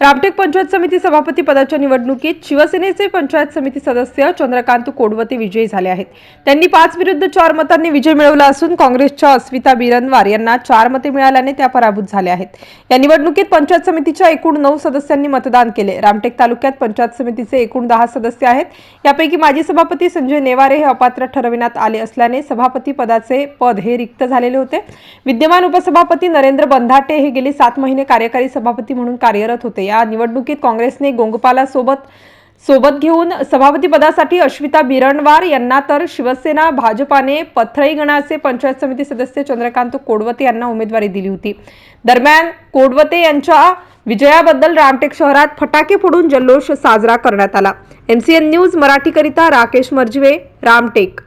रामटेक पंचायत समिती सभापती पदाच्या निवडणुकीत शिवसेनेचे पंचायत समिती सदस्य चंद्रकांत कोडवते विजयी झाले आहेत. त्यांनी पाच विरुद्ध चार मतांनी विजय मिळवला असून काँग्रेसच्या अस्मिता बिरनवार यांना चार मते मिळाल्याने त्या पराभूत झाल्या आहेत. या निवडणुकीत पंचायत समितीच्या एकूण नऊ सदस्यांनी मतदान केले. रामटेक तालुक्यात पंचायत समितीचे एकूण दहा सदस्य आहेत. यापैकी माजी सभापती संजय नेवारे हे अपात्र ठरविण्यात आले असल्याने सभापती पदाचे पद हे रिक्त झालेले होते. विद्यमान उपसभापती नरेंद्र बंधाटे हे गेले सात महिने कार्यकारी सभापती म्हणून कार्यरत होते. या निवडणुकीत काँग्रेसने गोंगपाला सोबत सोबत घेऊन सभापतीपदासाठी अश्विता बिरणवार यांना तर शिवसेना भाजपाने पथरईगणाचे पंचायत समिती सदस्य चंद्रकांत कोडवते यांना उमेदवारी दिली होती. दरम्यान कोडवते यांच्या विजयाबद्दल रामटेक शहरात फटाके फोडून जल्लोष साजरा करण्यात आला. एमसीएन न्यूज मराठीकरिता राकेश मर्जवे रामटेक.